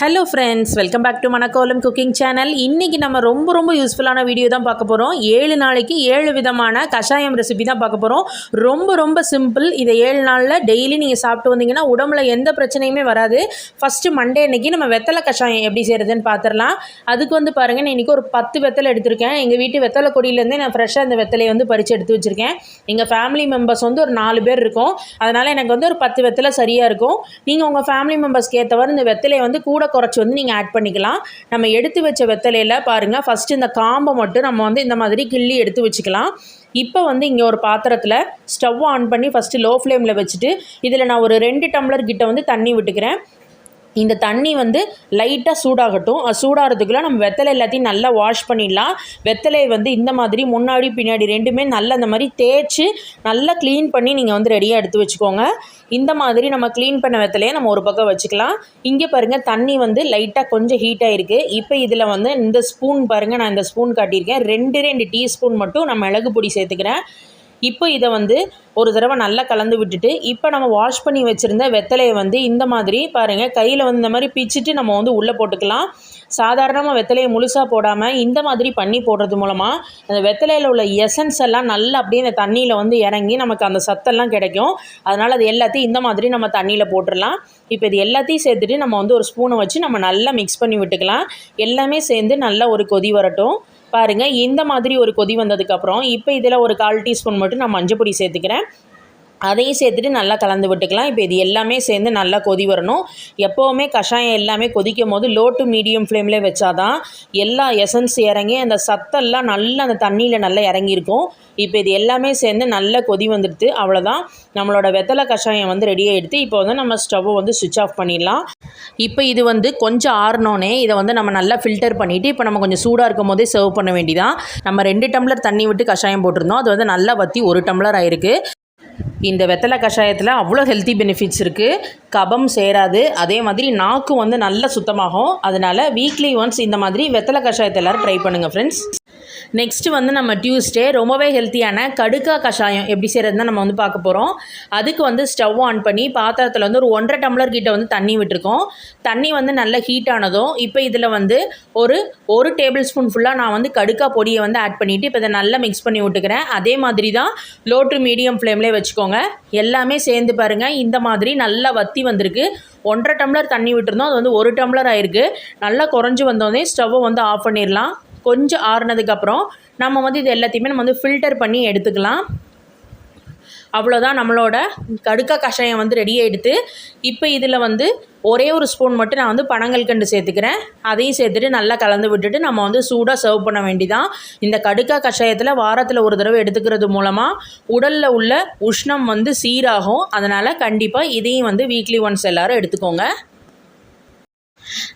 Hello friends welcome back to Manakkolam cooking channel இன்றைக்கி நம்ம ரொம்ப ரொம்ப யூஸ்ஃபுல்லான வீடியோ தான் பார்க்க போகிறோம் ஏழு நாளைக்கு ஏழு விதமான கஷாயம் ரெசிபி தான் பார்க்க போகிறோம் ரொம்ப ரொம்ப சிம்பிள் இதை ஏழு நாளில் டெய்லி நீங்கள் சாப்பிட்டு வந்தீங்கன்னா உடம்புல எந்த பிரச்சனையுமே வராது. ஃபஸ்ட்டு மண்டே அன்னைக்கு நம்ம வெத்தலை கஷாயம் எப்படி செய்கிறதுன்னு பார்த்துடலாம் அதுக்கு வந்து பாருங்கள் நான் இன்றைக்கி ஒரு பத்து வெத்தலை எடுத்திருக்கேன். எங்கள் வீட்டு வெத்தலை கொடியிலேருந்தே நான் ஃப்ரெஷ்ஷாக அந்த வெத்தலையை வந்து பறித்து எடுத்து வச்சுருக்கேன். எங்கள் ஃபேமிலி மெம்பர்ஸ் வந்து ஒரு நாலு பேர் இருக்கும். அதனால் எனக்கு வந்து ஒரு பத்து வெத்தலை சரியாக இருக்கும். நீங்கள் உங்கள் ஃபேமிலி மெம்பர்ஸ்க்கு ஏற்றவாறு இந்த வெத்தலையை வந்து கூட குறைச்சி வந்து நீங்கள் ஆட் பண்ணிக்கலாம். நம்ம எடுத்து வச்ச வெத்தலையில் பாருங்கள் ஃபஸ்ட்டு இந்த காம்பை மட்டும் நம்ம வந்து இந்த மாதிரி கிள்ளி எடுத்து வச்சுக்கலாம். இப்போ வந்து இங்கே ஒரு பாத்திரத்தில் ஸ்டவ் ஆன் பண்ணி ஃபஸ்ட்டு லோ ஃப்ளேமில் வச்சுட்டு இதில் நான் ஒரு ரெண்டு டம்ளர் கிட்ட வந்து தண்ணி விட்டுக்கிறேன். இந்த தண்ணி வந்து லைட்டாக சூடாகட்டும். சூடாகிறதுக்குள்ளே நம்ம வெத்தலை எல்லாத்தையும் நல்லா வாஷ் பண்ணிடலாம். வெத்தலையை வந்து இந்த மாதிரி முன்னாடி பின்னாடி ரெண்டுமே நல்லா இந்த மாதிரி தேய்ச்சி நல்லா க்ளீன் பண்ணி நீங்கள் வந்து ரெடியாக எடுத்து வச்சுக்கோங்க. இந்த மாதிரி நம்ம க்ளீன் பண்ண வெத்தலையை நம்ம ஒரு பக்கம் வச்சுக்கலாம். இங்கே பாருங்கள் தண்ணி வந்து லைட்டாக கொஞ்சம் ஹீட்டாக இருக்குது இப்போ இதில் வந்து இந்த ஸ்பூன் பாருங்கள் நான் இந்த ஸ்பூன் காட்டியிருக்கேன். ரெண்டு ரெண்டு டீஸ்பூன் மட்டும் நான் மிளகு பொடி சேர்த்துக்கிறேன். இப்போ இதை வந்து ஒரு தடவை நல்லா கலந்து விட்டுட்டு இப்போ நம்ம வாஷ் பண்ணி வச்சுருந்த வெத்தலையை வந்து இந்த மாதிரி பாருங்கள் கையில் வந்து இந்த மாதிரி பிச்சுட்டு நம்ம வந்து உள்ளே போட்டுக்கலாம். சாதாரணமாக வெத்தலையை முழுசாக போடாமல் இந்த மாதிரி பண்ணி போடுறது மூலமாக அந்த வெத்தலையில் உள்ள எசன்ஸ் எல்லாம் நல்லா அப்படியே இந்த தண்ணியில் வந்து இறங்கி நமக்கு அந்த சத்தெல்லாம் கிடைக்கும். அதனால் அது எல்லாத்தையும் இந்த மாதிரி நம்ம தண்ணியில் போட்டுடலாம். இப்போ இது எல்லாத்தையும் சேர்த்துட்டு நம்ம வந்து ஒரு ஸ்பூனை வச்சு நம்ம நல்லா மிக்ஸ் பண்ணி விட்டுக்கலாம். எல்லாமே சேர்ந்து நல்லா ஒரு கொதி வரட்டும். பாருங்கள் இந்த மாதிரி ஒரு கொதி வந்ததுக்கப்புறம் இப்போ இதில் ஒரு கால் டீஸ்பூன் மட்டும் நான் மஞ்சள் பொடி சேர்த்துக்கிறேன். அதையும் சேர்த்துட்டு நல்லா கலந்து விட்டுக்கலாம். இப்போ இது எல்லாமே சேர்ந்து நல்லா கொதி வரணும். எப்போவுமே கஷாயம் எல்லாமே கொதிக்கும் போது லோ டு மீடியம் ஃப்ளேமில் வச்சாதான் எல்லா எசன்ஸ் இறங்கி அந்த சத்தெல்லாம் நல்லா அந்த தண்ணியில் நல்லா இறங்கியிருக்கும். இப்போ இது எல்லாமே சேர்ந்து நல்லா கொதி வந்துடுது அவ்வளோதான் நம்மளோட வெத்தலை கஷாயம் வந்து ரெடியாக எடுத்து இப்போ வந்து நம்ம ஸ்டவ்வை வந்து சுவிட்ச் ஆஃப் பண்ணிடலாம். இப்போ இது வந்து கொஞ்சம் ஆறினோன்னே இதை வந்து நம்ம நல்லா ஃபில்டர் பண்ணிவிட்டு இப்போ நம்ம கொஞ்சம் சூடாக இருக்கும் போதே சர்வ் பண்ண வேண்டியதான் நம்ம ரெண்டு டம்ளர் தண்ணி விட்டு கஷாயம் போட்டிருந்தோம். அது வந்து நல்லா வற்றி ஒரு டம்ளர் ஆயிருக்கு. இந்த வெத்தலை கஷாயத்தில் அவ்வளோ ஹெல்த்தி பெனிஃபிட்ஸ் இருக்குது கபம் சேராது. அதே மாதிரி நாக்கு வந்து நல்லா சுத்தமாகும். அதனால் வீக்லி ஒன்ஸ் இந்த மாதிரி வெத்தலை கஷாயத்தை எல்லோரும் ட்ரை பண்ணுங்கள் ஃப்ரெண்ட்ஸ் நெக்ஸ்ட்டு வந்து நம்ம டியூஸ்டே ரொம்பவே ஹெல்த்தியான கடுக்கா கஷாயம் எப்படி செய்கிறதுனா நம்ம வந்து பார்க்க போகிறோம் அதுக்கு வந்து ஸ்டவ் ஆன் பண்ணி பாத்திரத்தில் வந்து ஒரு ஒன்றரை டம்ளர் கிட்ட வந்து தண்ணி விட்டுருக்கோம். தண்ணி வந்து நல்லா ஹீட் ஆனதும் இப்போ இதில் வந்து ஒரு ஒரு டேபிள் ஸ்பூன் ஃபுல்லாக நான் வந்து கடுக்கா பொடியை வந்து ஆட் பண்ணிவிட்டு இப்போ இதை நல்லா மிக்ஸ் பண்ணி விட்டுக்கிறேன். அதே மாதிரி தான் லோ டு மீடியம் ஃப்ளேம்லேயே வச்சுக்கோங்க. எல்லாமே சேர்ந்து பாருங்கள் இந்த மாதிரி நல்லா வத்தி வந்திருக்கு. ஒன்றரை டம்ளர் தண்ணி விட்டுருந்தோம் அது வந்து ஒரு டம்ளர் ஆயிருக்கு. நல்லா குறைஞ்சி வந்தோடனே ஸ்டவ்வை வந்து ஆஃப் பண்ணிடலாம். கொஞ்சம் ஆறுனதுக்கப்புறம் நம்ம வந்து இது எல்லாத்தையுமே நம்ம வந்து ஃபில்டர் பண்ணி எடுத்துக்கலாம். அவ்வளோதான் நம்மளோட கடுக்கா கஷாயம் வந்து ரெடி எடுத்து இப்போ இதில் வந்து ஒரே ஒரு ஸ்பூன் மட்டும் நான் வந்து பனங்கள் கண்டு சேர்த்துக்கிறேன். அதையும் சேர்த்துட்டு நல்லா கலந்து விட்டுட்டு நம்ம வந்து சூடாக சர்வ் பண்ண வேண்டிதான். இந்த கடுக்கா கஷாயத்தில் வாரத்தில் ஒரு தடவை எடுத்துக்கிறது மூலமாக உடலில் உள்ள உஷ்ணம் வந்து சீராகும். அதனால் கண்டிப்பாக இதையும் வந்து வீக்லி ஒன்ஸ் எல்லோரும் எடுத்துக்கோங்க.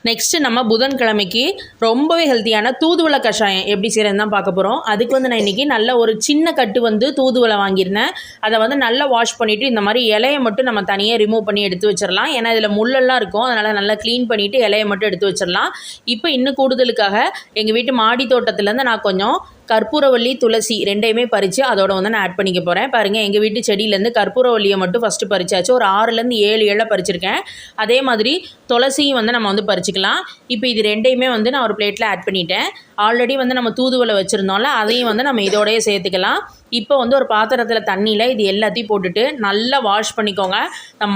நெக்ஸ்ட்டு நம்ம புதன்கிழமைக்கு ரொம்பவே ஹெல்த்தியான தூதுவளை கஷாயம் எப்படி செய்கிறதுன்னு தான் பார்க்க போகிறோம் அதுக்கு வந்து நான் இன்றைக்கி நல்ல ஒரு சின்ன கட்டு வந்து தூதுவளை வாங்கியிருந்தேன். அதை வந்து நல்லா வாஷ் பண்ணிவிட்டு இந்த மாதிரி இலையை மட்டும் நம்ம தனியாக ரிமூவ் பண்ணி எடுத்து வச்சிடலாம். ஏன்னா இதில் முள்ளெல்லாம் இருக்கும். அதனால் நல்லா க்ளீன் பண்ணிவிட்டு இலையை மட்டும் எடுத்து வச்சிடலாம். இப்போ இன்னும் கூடுதலுக்காக எங்கள் வீட்டு மாடி தோட்டத்துலேருந்து நான் கொஞ்சம் கற்பூரவள்ளி துளசி ரெண்டையுமே பறித்து அதோட வந்து நான் ஆட் பண்ணிக்க போகிறேன் பாருங்கள் எங்கள் வீட்டு செடியிலேருந்து கற்பூரவள்ளியை மட்டும் ஃபஸ்ட்டு பறிச்சாச்சு. ஒரு ஆறுலேருந்து ஏழு ஏழை பறிச்சிருக்கேன். அதே மாதிரி துளசியும் வந்து நம்ம வந்து பறிச்சிக்கலாம். இப்போ இது ரெண்டையுமே வந்து நான் ஒரு பிளேட்டில் ஆட் பண்ணிட்டேன். ஆல்ரெடி வந்து நம்ம தூதுவளை வச்சுருந்தோம்ல அதையும் வந்து நம்ம இதோடய சேர்த்துக்கலாம். இப்போ வந்து ஒரு பாத்திரத்தில் தண்ணியில் இது எல்லாத்தையும் போட்டுட்டு நல்லா வாஷ் பண்ணிக்கோங்க.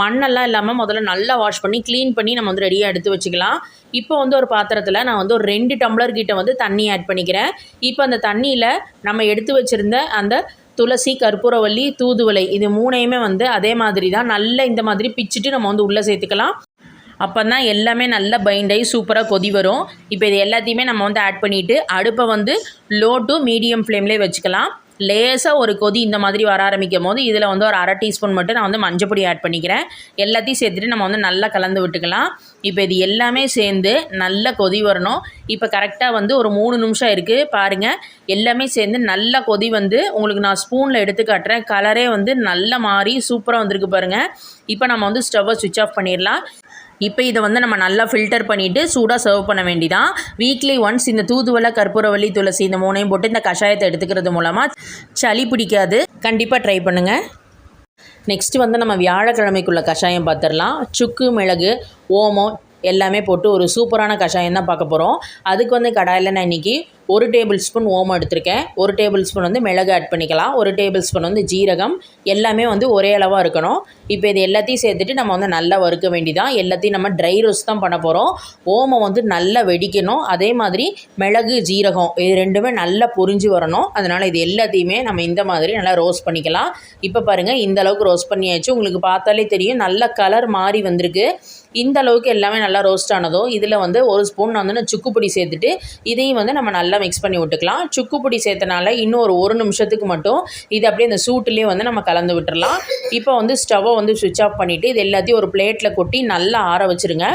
மண்ணெல்லாம் இல்லாமல் முதல்ல நல்லா வாஷ் பண்ணி க்ளீன் பண்ணி நம்ம வந்து ரெடியாக எடுத்து வச்சுக்கலாம். இப்போ வந்து ஒரு பாத்திரத்தில் நான் வந்து ஒரு ரெண்டு டம்ளர் கிட்ட வந்து தண்ணி ஆட் பண்ணிக்கிறேன். இப்போ அந்த தண்ணியில் நம்ம எடுத்து வச்சுருந்த அந்த துளசி கற்பூரவல்லி தூதுவளை இது மூணையுமே வந்து அதே மாதிரி தான் நல்லா இந்த மாதிரி பிச்சுட்டு நம்ம வந்து உள்ளே சேர்த்துக்கலாம். அப்போ தான் எல்லாமே நல்லா பைண்ட் ஆகி சூப்பராக கொதி வரும். இப்போ இது எல்லாத்தையுமே நம்ம வந்து ஆட் பண்ணிவிட்டு அடுப்பை வந்து லோ டு மீடியம் ஃப்ளேம்லேயே வச்சுக்கலாம். லேசாக ஒரு கொதி இந்த மாதிரி வர ஆரம்பிக்கும் போது இதில் வந்து ஒரு அரை டீஸ்பூன் மட்டும் நான் வந்து மஞ்சப்பொடி ஆட் பண்ணிக்கிறேன். எல்லாத்தையும் சேர்த்துட்டு நம்ம வந்து நல்லா கலந்து விட்டுக்கலாம். இப்போ இது எல்லாமே சேர்ந்து நல்லா கொதி வரணும். இப்போ கரெக்டாக வந்து ஒரு மூணு நிமிஷம் இருக்குது பாருங்கள் எல்லாமே சேர்ந்து நல்லா கொதி வந்து உங்களுக்கு நான் ஸ்பூனில் எடுத்து காட்டுறேன். கலரே வந்து நல்லா மாறி சூப்பராக வந்திருக்கு பாருங்கள் இப்போ நம்ம வந்து ஸ்டவ்வை சுவிட்ச் ஆஃப் பண்ணிடலாம். இப்போ இதை வந்து நம்ம நல்லா ஃபில்டர் பண்ணிவிட்டு சூடாக சர்வ் பண்ண வேண்டிதான். வீக்லி ஒன்ஸ் இந்த தூதுவளை கற்பூரவள்ளி துளசி இந்த மூணையும் போட்டு இந்த கஷாயத்தை எடுத்துக்கிறது மூலமாக சளி பிடிக்காது. கண்டிப்பாக ட்ரை பண்ணுங்கள் நெக்ஸ்ட்டு வந்து நம்ம வியாழக்கிழமைக்குள்ள கஷாயம் பார்த்துடலாம் சுக்கு மிளகு ஓமம் எல்லாமே போட்டு ஒரு சூப்பரான கஷாயம் தான் பார்க்க போகிறோம் அதுக்கு வந்து கடாயில் நான் இன்றைக்கி ஒரு டேபிள் ஸ்பூன் ஓமம் எடுத்திருக்கேன். ஒரு டேபிள் ஸ்பூன் வந்து மிளகு ஆட் பண்ணிக்கலாம். ஒரு டேபிள் ஸ்பூன் வந்து ஜீரகம். எல்லாமே வந்து ஒரே அளவாக இருக்கணும். இப்போ இது எல்லாத்தையும் சேர்த்துட்டு நம்ம வந்து நல்லா வறுக்க வேண்டிதான். எல்லாத்தையும் நம்ம ட்ரை ரோஸ்ட் தான் பண்ண போகிறோம் ஓமம் வந்து நல்லா வெடிக்கணும். அதே மாதிரி மிளகு ஜீரகம் இது ரெண்டுமே நல்லா பொரிஞ்சு வரணும். அதனால் இது எல்லாத்தையுமே நம்ம இந்த மாதிரி நல்லா ரோஸ்ட் பண்ணிக்கலாம். இப்போ பாருங்கள் இந்த அளவுக்கு ரோஸ்ட் பண்ணியாச்சு. உங்களுக்கு பார்த்தாலே தெரியும். நல்ல கலர் மாறி வந்திருக்கு. இந்த அளவுக்கு எல்லாமே நல்லா ரோஸ்ட் ஆனதும் இதில் வந்து ஒரு ஸ்பூன் நான் வந்து நான் சுக்கு பொடி சேர்த்துட்டு இதையும் வந்து நம்ம நல்லா மிக்ஸ் பண்ணி விட்டுக்கலாம். சுக்கு பொடி சேர்த்தனால இன்னும் ஒரு ஒரு நிமிஷத்துக்கு மட்டும் இது அப்படியே அந்த சூட்டுலேயே வந்து நம்ம கலந்து விட்டுறலாம். இப்போ வந்து ஸ்டவ்வை வந்து சுவிட்ச் ஆஃப் பண்ணிவிட்டு இது எல்லாத்தையும் ஒரு பிளேட்டில் கொட்டி நல்லா ஆற வச்சுருங்க.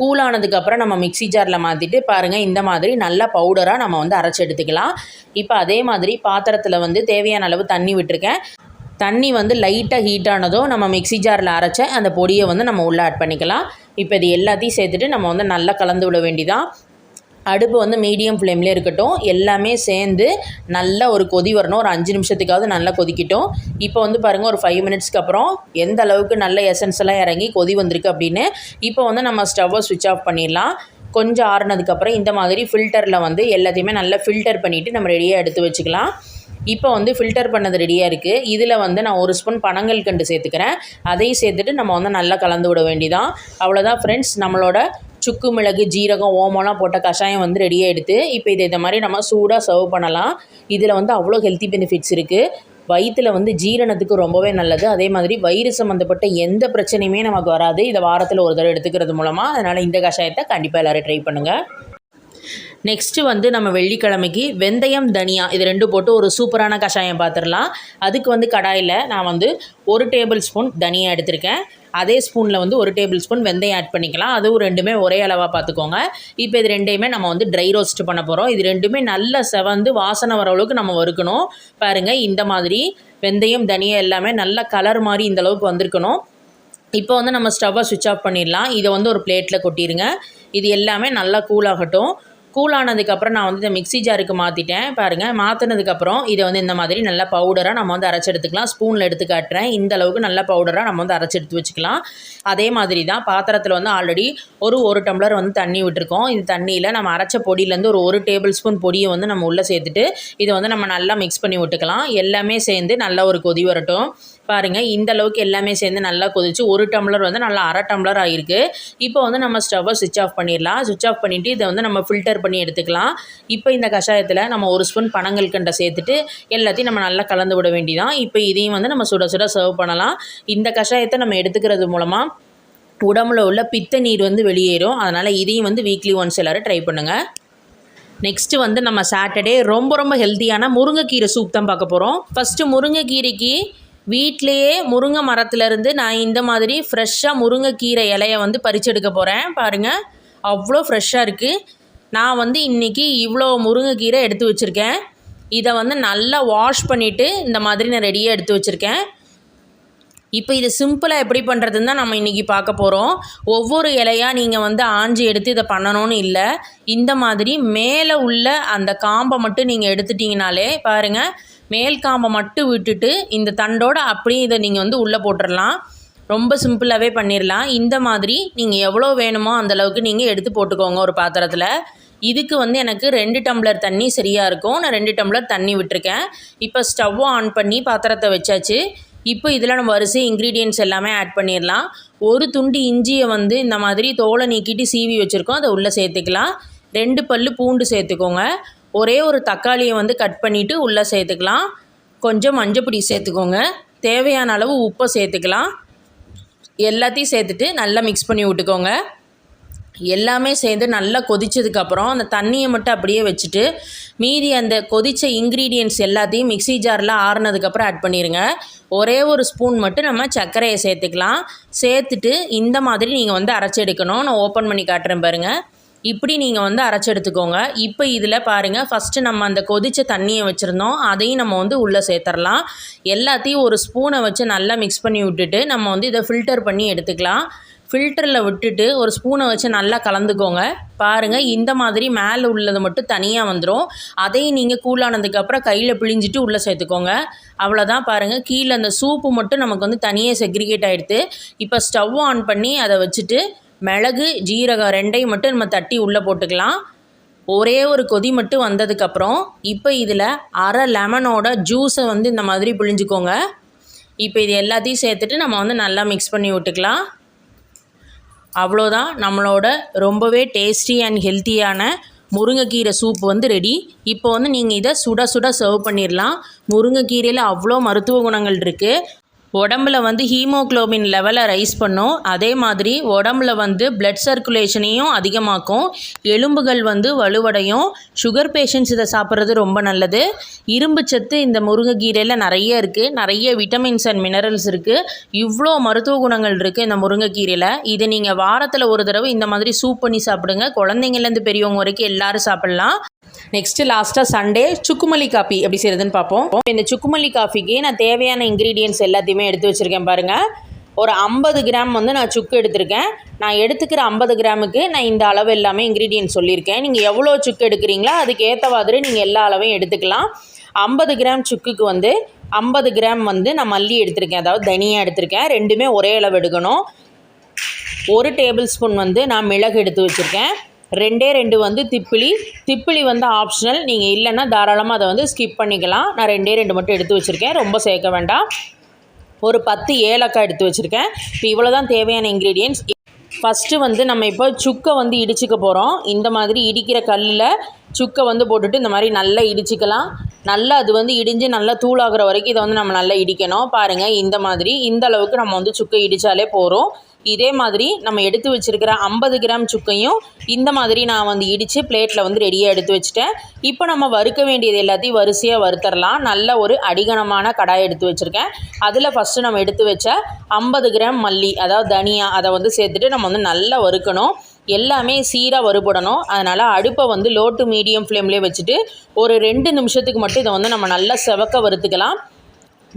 கூலானதுக்கப்புறம் நம்ம மிக்ஸி ஜாரில் மாற்றிட்டு பாருங்கள் இந்த மாதிரி நல்லா பவுடராக நம்ம வந்து அரைச்சி எடுத்துக்கலாம். இப்போ அதே மாதிரி பாத்திரத்தில் வந்து தேவையான அளவு தண்ணி விட்டுருக்கேன். தண்ணி வந்து லைட்டாக ஹீட் ஆனதும் நம்ம மிக்ஸி ஜாரில் அரைச்ச அந்த பொடியை வந்து நம்ம உள்ளே ஆட் பண்ணிக்கலாம். இப்போ இது எல்லாத்தையும் சேர்த்துட்டு நம்ம வந்து நல்லா கலந்து விட வேண்டிதான். அடுப்பு வந்து மீடியம் ஃப்ளேம்லேயே இருக்கட்டும். எல்லாமே சேர்ந்து நல்லா ஒரு கொதி வரணும். ஒரு அஞ்சு நிமிஷத்துக்காவது நல்லா கொதிக்கட்டும். இப்போ வந்து பாருங்கள் ஒரு ஃபைவ் மினிட்ஸ்க்கு அப்புறம் எந்த அளவுக்கு நல்ல எசன்ஸ் எல்லாம் இறங்கி கொதி வந்திருக்கு அப்படின்னு இப்போ வந்து நம்ம ஸ்டவ்வை சுவிட்ச் ஆஃப் பண்ணிடலாம். கொஞ்சம் ஆறுனதுக்கப்புறம் இந்த மாதிரி ஃபில்டரில் வந்து எல்லாத்தையுமே நல்லா ஃபில்டர் பண்ணிவிட்டு நம்ம ரெடியாக எடுத்து வச்சுக்கலாம். இப்போ வந்து ஃபில்டர் பண்ணது ரெடியாக இருக்குது இதில் வந்து நான் ஒரு ஸ்பூன் பனங்கள் கண்டு சேர்த்துக்கிறேன். அதையும் சேர்த்துட்டு நம்ம வந்து நல்லா கலந்து விட வேண்டிதான் அவ்வளோதான் ஃப்ரெண்ட்ஸ் நம்மளோட சுக்கு மிளகு ஜீரகம் ஓமம்லாம் போட்ட கஷாயம் வந்து ரெடியாக எடுத்து இப்போ இதை இந்த மாதிரி நம்ம சூடாக சர்வ் பண்ணலாம். இதில் வந்து அவ்வளோ ஹெல்த்தி பெனிஃபிட்ஸ் இருக்குது வயிற்றில் வந்து ஜீரணத்துக்கு ரொம்பவே நல்லது. அதே மாதிரி வயிறு சம்மந்தப்பட்ட எந்த பிரச்சனையுமே நமக்கு வராது. இதை வாரத்தில் ஒரு தடவை எடுத்துக்கிறது மூலமாக அதனால் இந்த கஷாயத்தை கண்டிப்பாக எல்லோரும் ட்ரை பண்ணுங்கள் நெக்ஸ்ட்டு வந்து நம்ம வெள்ளிக்கிழமைக்கு வெந்தயம் தனியா இது ரெண்டு போட்டு ஒரு சூப்பரான கஷாயம் பார்த்துடலாம் அதுக்கு வந்து கடாயில் நான் வந்து ஒரு டேபிள் ஸ்பூன் தனியா எடுத்திருக்கேன். அதே ஸ்பூனில் வந்து ஒரு டேபிள் ஸ்பூன் வெந்தயம் ஆட் பண்ணிக்கலாம். அதுவும் ரெண்டுமே ஒரே அளவாக பார்த்துக்கோங்க இப்போ இது ரெண்டையுமே நம்ம வந்து ட்ரை ரோஸ்ட் பண்ண போகிறோம் இது ரெண்டுமே நல்லா செவந்து வாசனை வர அளவுக்கு நம்ம வறுக்கணும். பாருங்கள் இந்த மாதிரி வெந்தயம் தனியா எல்லாமே நல்ல கலர் மாதிரி இந்த அளவுக்கு வந்திருக்கணும். இப்போ வந்து நம்ம ஸ்டவ்வை சுவிட்ச் ஆஃப் பண்ணிடலாம். இதை வந்து ஒரு பிளேட்டில் கொட்டிடுங்க இது எல்லாமே நல்லா கூலாகட்டும் கூலானதுக்கப்புறம் நான் வந்து இந்த மிக்ஸி ஜாருக்கு மாற்றிட்டேன் பாருங்கள் மாற்றினதுக்கப்புறம் இதை வந்து இந்த மாதிரி நல்லா பவுடராக நம்ம வந்து அரைச்சி எடுத்துக்கலாம். ஸ்பூனில் எடுத்து காட்டுறேன். இந்த அளவுக்கு நல்ல பவுடராக நம்ம வந்து அரைச்சி எடுத்து வச்சுக்கலாம். அதே மாதிரி தான் பாத்திரத்தில் வந்து ஆல்ரெடி ஒரு ஒரு டம்ளர் வந்து தண்ணி விட்டுருக்கோம். இந்த தண்ணியில் நம்ம அரைச்ச பொடியிலேருந்து ஒரு ஒரு டேபிள் ஸ்பூன் பொடியை வந்து நம்ம உள்ளே சேர்த்துட்டு இதை வந்து நம்ம நல்லா மிக்ஸ் பண்ணி விட்டுக்கலாம். எல்லாமே சேர்ந்து நல்லா ஒரு கொதி வரட்டும். பாருங்கள் இந்த அளவுக்கு எல்லாமே சேர்ந்து நல்லா கொதிச்சு ஒரு டம்ளர் வந்து நல்லா அரை டம்ளர் ஆகிருக்கு இப்போ வந்து நம்ம ஸ்டவ்வை சுவிட்ச் ஆஃப் பண்ணிடலாம். சுவிட்ச் ஆஃப் பண்ணிவிட்டு இதை வந்து நம்ம ஃபில்டர் பண்ணி எடுத்துக்கலாம். இப்போ இந்த கஷாயத்தில் நம்ம ஒரு ஸ்பூன் பனங்கள் கண்டை சேர்த்துட்டு எல்லாத்தையும் நம்ம நல்லா கலந்து விட வேண்டியதான் இப்போ இதையும் வந்து நம்ம சுட சுட சர்வ் பண்ணலாம். இந்த கஷாயத்தை நம்ம எடுத்துக்கிறது மூலமாக உடம்புல உள்ள பித்த நீர் வந்து வெளியேறும். அதனால் இதையும் வந்து வீக்லி ஒன்ஸ் எல்லோரும் ட்ரை பண்ணுங்கள் நெக்ஸ்ட்டு வந்து நம்ம சாட்டர்டே ரொம்ப ரொம்ப ஹெல்த்தியான முருங்கைக்கீரை சூப் தான் பார்க்க போகிறோம் ஃபஸ்ட்டு முருங்கைக்கீரைக்கு வீட்டிலையே முருங்கை மரத்துலேருந்து நான் இந்த மாதிரி ஃப்ரெஷ்ஷாக முருங்கைக்கீரை இலையை வந்து பறிச்செடுக்க போகிறேன் பாருங்கள் அவ்வளோ ஃப்ரெஷ்ஷாக இருக்குது நான் வந்து இன்றைக்கி இவ்வளோ முருங்கைக்கீரை எடுத்து வச்சுருக்கேன். இதை வந்து நல்லா வாஷ் பண்ணிவிட்டு இந்த மாதிரி நான் ரெடியாக எடுத்து வச்சுருக்கேன். இப்போ இது சிம்பிளாக எப்படி பண்ணுறதுன்னு தான் நம்ம இன்றைக்கி பார்க்க போகிறோம் ஒவ்வொரு இலையாக நீங்கள் வந்து ஆஞ்சி எடுத்து இதை பண்ணணும்னு இல்லை. இந்த மாதிரி மேலே உள்ள அந்த காம்பை மட்டும் நீங்கள் எடுத்துட்டிங்கனாலே பாருங்கள் மேல் காம்பை மட்டும் விட்டுட்டு இந்த தண்டோடு அப்படியே இதை நீங்கள் வந்து உள்ளே போட்டுடலாம் ரொம்ப சிம்பிளாகவே பண்ணிடலாம் இந்த மாதிரி நீங்கள் எவ்வளோ வேணுமோ அந்தளவுக்கு நீங்கள் எடுத்து போட்டுக்கோங்க ஒரு பாத்திரத்தில். இதுக்கு வந்து எனக்கு ரெண்டு டம்ளர் தண்ணி சரியாக இருக்கும். நான் ரெண்டு டம்ளர் தண்ணி விட்டுருக்கேன். இப்போ ஸ்டவ்வை ஆன் பண்ணி பாத்திரத்தை வச்சாச்சு. இப்போ இதில் நம்ம வரிசை இன்க்ரீடியன்ட்ஸ் எல்லாமே ஆட் பண்ணிடலாம் ஒரு துண்டு இஞ்சியை வந்து இந்த மாதிரி தோலை நீக்கிட்டு சீவி வச்சுருக்கோம். அதை உள்ளே சேர்த்துக்கலாம். ரெண்டு பல் பூண்டு சேர்த்துக்கோங்க. ஒரே ஒரு தக்காளியை வந்து கட் பண்ணிவிட்டு உள்ளே சேர்த்துக்கலாம். கொஞ்சம் மஞ்சப்பொடி சேர்த்துக்கோங்க. தேவையான அளவு உப்பை சேர்த்துக்கலாம். எல்லாத்தையும் சேர்த்துட்டு நல்லா மிக்ஸ் பண்ணி விட்டுக்கோங்க. எல்லாமே சேர்ந்து நல்லா கொதித்ததுக்கப்புறம் அந்த தண்ணியை மட்டும் அப்படியே வச்சுட்டு மீதி அந்த கொதித்த இன்க்ரீடியன்ட்ஸ் எல்லாத்தையும் மிக்சி ஜாரில் ஆறுனதுக்கப்புறம் ஆட் பண்ணிடுங்க ஒரே ஒரு ஸ்பூன் மட்டும் நம்ம சர்க்கரையை சேர்த்துக்கலாம். சேர்த்துட்டு இந்த மாதிரி நீங்கள் வந்து அரைச்சி எடுக்கணும். நான் ஓப்பன் பண்ணி காட்டுறேன் பாருங்கள் இப்படி நீங்கள் வந்து அரைச்சி எடுத்துக்கோங்க. இப்போ இதில் பாருங்கள் ஃபஸ்ட்டு நம்ம அந்த கொதித்த தண்ணியை வச்சுருந்தோம். அதையும் நம்ம வந்து உள்ளே சேர்த்துடலாம் எல்லாத்தையும் ஒரு ஸ்பூனை வச்சு நல்லா மிக்ஸ் பண்ணி விட்டுட்டு நம்ம வந்து இதை ஃபில்டர் பண்ணி எடுத்துக்கலாம். ஃபில்டரில் விட்டுட்டு ஒரு ஸ்பூனை வச்சு நல்லா கலந்துக்கோங்க. பாருங்கள் இந்த மாதிரி மேலே உள்ளது மட்டும் தனியாக வந்துடும் அதையும் நீங்கள் கூலானதுக்கப்புறம் கையில் பிழிஞ்சிட்டு உள்ளே சேர்த்துக்கோங்க. அவ்வளோதான் பாருங்கள் கீழே அந்த சூப்பு மட்டும் நமக்கு வந்து தனியாக செக்ரிகேட் ஆகிடுது இப்போ ஸ்டவ் ஆன் பண்ணி அதை வச்சுட்டு மிளகு ஜீரகம் ரெண்டையும் மட்டும் நம்ம தட்டி உள்ளே போட்டுக்கலாம். ஒரே ஒரு கொதி மட்டும் வந்ததுக்கப்புறம் இப்போ இதில் அரை லெமனோட ஜூஸை வந்து இந்த மாதிரி பிழிஞ்சுக்கோங்க. இப்போ இது எல்லாத்தையும் சேர்த்துட்டு நம்ம வந்து நல்லா மிக்ஸ் பண்ணி விட்டுக்கலாம். அவ்வளோதான் நம்மளோட ரொம்பவே டேஸ்டி அண்ட் ஹெல்த்தியான முருங்கைக்கீரை சூப் வந்து ரெடி இப்போ வந்து நீங்கள் இதை சுட சுட சர்வ் பண்ணிடலாம். முருங்கைக்கீரையில் அவ்வளோ மருத்துவ குணங்கள் இருக்குது உடம்புல வந்து ஹீமோக்ளோபின் லெவலை ரைஸ் பண்ணும். அதே மாதிரி உடம்புல வந்து பிளட் சர்க்குலேஷனையும் அதிகமாக்கும். எலும்புகள் வந்து வலுவடையும். சுகர் பேஷண்ட்ஸ் இதை சாப்பிட்றது ரொம்ப நல்லது. இரும்பு சத்து இந்த முருங்கைக்கீரையில் நிறைய இருக்குது நிறைய விட்டமின்ஸ் அண்ட் மினரல்ஸ் இருக்குது இவ்வளோ மருத்துவ குணங்கள் இருக்குது இந்த முருங்கைக்கீரையில். இதை நீங்கள் வாரத்தில் ஒரு தடவை இந்த மாதிரி சூப் பண்ணி சாப்பிடுங்க. குழந்தைங்கள்லேருந்து பெரியவங்க வரைக்கும் எல்லாரும் சாப்பிட்லாம். நெக்ஸ்ட்டு லாஸ்ட்டாக சண்டே சுக்குமல்லி காஃபி எப்படி செய்கிறதுன்னு பார்ப்போம். இந்த சுக்குமல்லி காஃபிக்கு நான் தேவையான இன்க்ரீடியன்ஸ் எல்லாத்தையுமே எடுத்து வச்சுருக்கேன் பாருங்கள் ஒரு ஐம்பது கிராம் வந்து நான் சுக்கு எடுத்திருக்கேன். நான் எடுத்துக்கிற ஐம்பது கிராமுக்கு நான் இந்த அளவு எல்லாமே இன்க்ரீடியன்ட் சொல்லியிருக்கேன். நீங்கள் எவ்வளோ சுக்கு எடுக்கிறீங்களோ அதுக்கு ஏற்ற மாதிரி நீங்கள் எல்லா அளவையும் எடுத்துக்கலாம். ஐம்பது கிராம் சுக்குக்கு வந்து ஐம்பது கிராம் வந்து நான் மல்லி எடுத்திருக்கேன். அதாவது தனியாக எடுத்திருக்கேன். ரெண்டுமே ஒரே அளவு எடுக்கணும். ஒரு டேபிள் ஸ்பூன் வந்து நான் மிளகு எடுத்து வச்சுருக்கேன். ரெண்டே ரெண்டு வந்து திப்பிலி. திப்பிலி வந்து ஆப்ஷனல் நீங்கள் இல்லைன்னா தாராளமாக அதை வந்து ஸ்கிப் பண்ணிக்கலாம். நான் ரெண்டே ரெண்டு மட்டும் எடுத்து வச்சுருக்கேன். ரொம்ப சேர்க்க வேண்டாம். ஒரு பத்து ஏலக்காய் எடுத்து வச்சுருக்கேன். இப்போ இவ்வளோ தான் தேவையான இன்க்ரீடியன்ஸ் ஃபஸ்ட்டு வந்து நம்ம இப்போ சுக்கை வந்து இடிச்சுக்க போகிறோம் இந்த மாதிரி இடிக்கிற கல்லில் சுக்கை வந்து போட்டுட்டு இந்த மாதிரி நல்லா இடிச்சிக்கலாம். நல்லா அது வந்து இடிஞ்சு நல்லா தூளாகிற வரைக்கும் இதை வந்து நம்ம நல்லா இடிக்கணும். பாருங்கள் இந்த மாதிரி. இந்த அளவுக்கு நம்ம வந்து சுக்கை இடித்தாலே போகிறோம் இதே மாதிரி நம்ம எடுத்து வச்சுருக்கிற ஐம்பது கிராம் சுக்கையும் இந்த மாதிரி நான் வந்து இடித்து பிளேட்டில் வந்து ரெடியாக எடுத்து வச்சுட்டேன். இப்போ நம்ம வறுக்க வேண்டியது எல்லாத்தையும் வரிசையாக வறுத்தரலாம். நல்ல ஒரு அடிகனமான கடாய் எடுத்து வச்சுருக்கேன். அதில் ஃபஸ்ட்டு நம்ம எடுத்து வச்ச ஐம்பது கிராம் மல்லி அதாவது தனியா அதை வந்து சேர்த்துட்டு நம்ம வந்து நல்லா வறுக்கணும். எல்லாமே சீராக வறுபடணும். அதனால் அடுப்பை வந்து லோ டு மீடியம் ஃப்ளேம்லேயே வச்சுட்டு ஒரு ரெண்டு நிமிஷத்துக்கு மட்டும் இதை வந்து நம்ம நல்லா செவக்க வறுத்துக்கலாம்.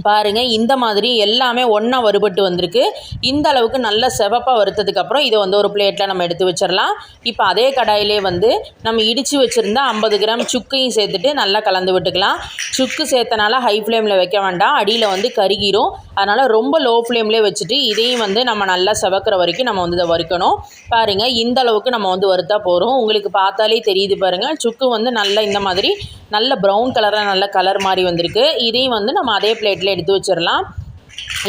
பாருங்கள் இந்த மாதிரி எல்லாமே ஒன்றா வறுபட்டு வந்திருக்கு. இந்த அளவுக்கு நல்ல செவப்பாக வறுத்ததுக்கப்புறம் இதை வந்து ஒரு பிளேட்டில் நம்ம எடுத்து வச்சிடலாம். இப்போ அதே கடாயிலே வந்து நம்ம இடித்து வச்சுருந்த ஐம்பது கிராம் சுக்கையும் சேர்த்துட்டு நல்லா கலந்து விட்டுக்கலாம். சுக்கு சேர்த்தனால ஹை ஃப்ளேமில் வைக்க வேண்டாம். அடியில் வந்து கருகிரும். அதனால் ரொம்ப லோ ஃப்ளேம்லேயே வச்சுட்டு இதையும் வந்து நம்ம நல்லா செவக்கிற வரைக்கும் நம்ம வந்து இதை வறுக்கணும். பாருங்கள் இந்த அளவுக்கு நம்ம வந்து வறுத்தா போகிறோம் உங்களுக்கு பார்த்தாலே தெரியுது பாருங்கள் சுக்கு வந்து நல்லா இந்த மாதிரி நல்ல ப்ரௌன் கலராக நல்ல கலர் மாதிரி வந்திருக்கு. இதையும் வந்து நம்ம அதே பிளேட்டில் எடுத்து வச்சிடலாம்.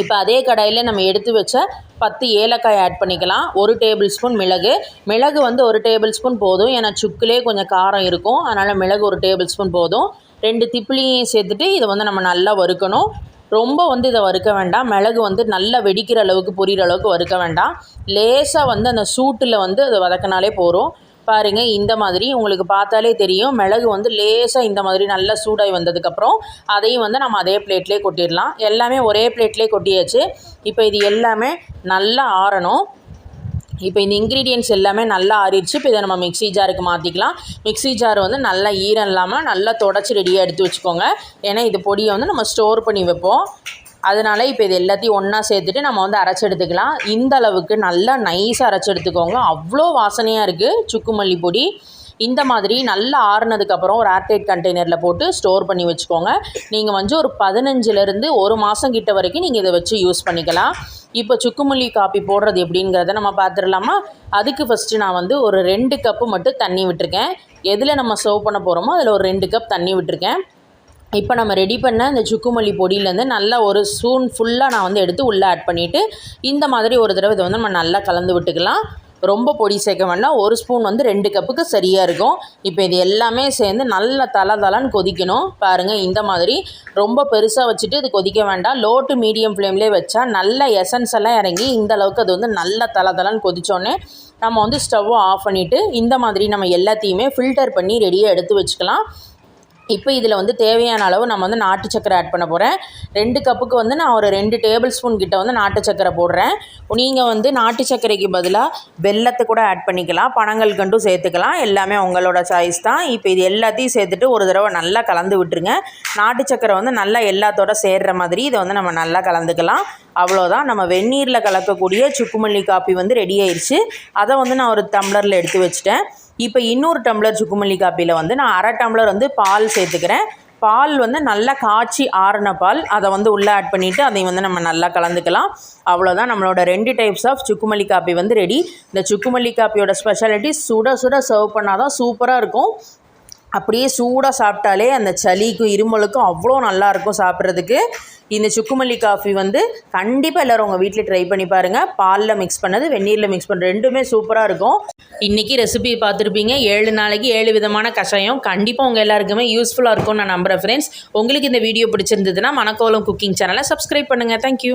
இப்போ அதே கடாயில் நம்ம எடுத்து வச்ச பத்து ஏலக்காய் ஆட் பண்ணிக்கலாம். ஒரு டேபிள் ஸ்பூன் மிளகு. மிளகு வந்து ஒரு டேபிள் ஸ்பூன் போதும். ஏன்னா சுக்குலே கொஞ்சம் காரம் இருக்கும். அதனால் மிளகு ஒரு டேபிள் ஸ்பூன் போதும். ரெண்டு திப்பிலியும் சேர்த்துட்டு இதை வந்து நம்ம நல்லா வறுக்கணும். ரொம்ப வந்து இதை வறுக்க வேண்டாம். மிளகு வந்து நல்லா வெடிக்கிற அளவுக்கு பொரியிற அளவுக்கு வறுக்க வேண்டாம். லேசாக வந்து அந்த சூட்டில் வந்து அதை வதக்கினாலே போகிறோம் பாருங்கள் இந்த மாதிரி உங்களுக்கு பார்த்தாலே தெரியும். மிளகு வந்து லேசாக இந்த மாதிரி நல்லா சூடாகி வந்ததுக்கப்புறம் அதையும் வந்து நம்ம அதே பிளேட்லேயே கொட்டிடலாம். எல்லாமே ஒரே பிளேட்லேயே கொட்டியாச்சு. இப்போ இது எல்லாமே நல்லா ஆறணும். இப்போ இந்த இன்க்ரீடியன்ஸ் எல்லாமே நல்லா ஆறிடுச்சு. இப்போ இதை நம்ம மிக்ஸி ஜாருக்கு மாற்றிக்கலாம் மிக்ஸி ஜார் வந்து நல்லா ஈரம் இல்லாமல் நல்லா தொடச்சி ரெடியாக எடுத்து வச்சுக்கோங்க. ஏன்னா இது பொடியை வந்து நம்ம ஸ்டோர் பண்ணி வைப்போம். அதனால் இப்போ இது எல்லாத்தையும் ஒன்றா சேர்த்துட்டு நம்ம வந்து அரைச்சி எடுத்துக்கலாம். இந்த அளவுக்கு நல்லா நைஸாக அரைச்சி எடுத்துக்கோங்க. அவ்வளோ வாசனையாக இருக்குது சுக்குமல்லி பொடி. இந்த மாதிரி நல்லா ஆறுனதுக்கப்புறம் ஒரு ஏர்டைட் கண்டெய்னரில் போட்டு ஸ்டோர் பண்ணி வச்சுக்கோங்க. நீங்கள் வந்து ஒரு பதினஞ்சுலேருந்து ஒரு மாதம் கிட்ட வரைக்கும் நீங்கள் இதை வச்சு யூஸ் பண்ணிக்கலாம். இப்போ சுக்குமல்லி காப்பி போடுறது எப்படிங்கிறத நம்ம பார்த்துடலாமா? அதுக்கு ஃபஸ்ட்டு நான் வந்து ஒரு ரெண்டு கப்பு மட்டும் தண்ணி விட்டுருக்கேன். எதில் நம்ம சர்வ் பண்ண போகிறோமோ அதில் ஒரு ரெண்டு கப் தண்ணி விட்டுருக்கேன். இப்போ நம்ம ரெடி பண்ண இந்த சுக்குமல்லி பொடியிலேருந்து நல்லா ஒரு ஸ்பூன் ஃபுல்லாக நான் வந்து எடுத்து உள்ளே ஆட் பண்ணிவிட்டு இந்த மாதிரி ஒரு தடவை இதை வந்து நம்ம நல்லா கலந்து விட்டுக்கலாம். ரொம்ப பொடி சேர்க்க வேண்டாம். ஒரு ஸ்பூன் வந்து ரெண்டு கப்புக்கு சரியாக இருக்கும். இப்போ இது எல்லாமே சேர்ந்து நல்லா தலை தலான்னு கொதிக்கணும். பாருங்கள் இந்த மாதிரி ரொம்ப பெருசாக வச்சுட்டு இது கொதிக்க வேண்டாம். லோ டு மீடியம் ஃப்ளேம்லேயே வச்சா நல்ல எசன்ஸ் எல்லாம் இறங்கி இந்த அளவுக்கு அது வந்து நல்லா தலை தலான்னு கொதிச்சோடனே நம்ம வந்து ஸ்டவ்வை ஆஃப் பண்ணிவிட்டு இந்த மாதிரி நம்ம எல்லாத்தையுமே ஃபில்டர் பண்ணி ரெடியாக எடுத்து வச்சுக்கலாம். இப்போ இதில் வந்து தேவையான அளவு நம்ம வந்து நாட்டு சக்கரை ஆட் பண்ண போகிறேன் ரெண்டு கப்புக்கு வந்து நான் ஒரு ரெண்டு டேபிள் ஸ்பூன் கிட்ட வந்து நாட்டு சக்கரை போடுறேன். நீங்கள் வந்து நாட்டு சர்க்கரைக்கு பதிலாக வெல்லத்தை கூட ஆட் பண்ணிக்கலாம். பணங்கள் கண்டும் சேர்த்துக்கலாம். எல்லாமே உங்களோட சாய்ஸ் தான். இப்போ இது எல்லாத்தையும் சேர்த்துட்டு ஒரு தடவை நல்லா கலந்து விட்டுருங்க. நாட்டு சக்கரை வந்து நல்லா எல்லாத்தோட சேர்கிற மாதிரி இதை வந்து நம்ம நல்லா கலந்துக்கலாம். அவ்வளோதான். நம்ம வெந்நீரில் கலக்கக்கூடிய சுக்குமல்லி காப்பி வந்து ரெடி ஆயிடுச்சு அதை வந்து நான் ஒரு டம்ளரில் எடுத்து வச்சுட்டேன். இப்போ இன்னொரு டம்ளர் சுக்குமல்லி காப்பியில் வந்து நான் அரை டம்ளர் வந்து பால் சேர்த்துக்கிறேன். பால் வந்து நல்லா காய்ச்சி ஆறின பால் அதை வந்து உள்ளே ஆட் பண்ணிவிட்டு அதை வந்து நம்ம நல்லா கலந்துக்கலாம். அவ்வளோதான் நம்மளோட ரெண்டு டைப்ஸ் ஆஃப் சுக்குமல்லி காப்பி வந்து ரெடி இந்த சுக்குமல்லி காப்பியோட ஸ்பெஷாலிட்டி சுட சுட சர்வ் பண்ணால் தான் சூப்பராக இருக்கும். அப்படியே சூடாக சாப்பிட்டாலே அந்த சளிக்கும் இருமலுக்கும் அவ்வளோ நல்லாயிருக்கும் சாப்பிட்றதுக்கு. இந்த சுக்குமல்லி காஃபி வந்து கண்டிப்பாக எல்லோரும் உங்கள் வீட்டில் ட்ரை பண்ணி பாருங்கள் பாலில் மிக்ஸ் பண்ணது வெந்நீரில் மிக்ஸ் பண்ண ரெண்டுமே சூப்பராக இருக்கும். இன்றைக்கி ரெசிபி பார்த்துருப்பீங்க. ஏழு நாளைக்கு ஏழு விதமான கஷாயம். கண்டிப்பாக உங்கள் எல்லாருக்குமே யூஸ்ஃபுல்லாக இருக்கும்னு நான் நம்புகிறேன் ஃப்ரெண்ட்ஸ் உங்களுக்கு இந்த வீடியோ பிடிச்சிருந்ததுன்னா மணக்கோலம் குக்கிங் சேனலை சப்ஸ்கிரைப் பண்ணுங்கள் தேங்க்யூ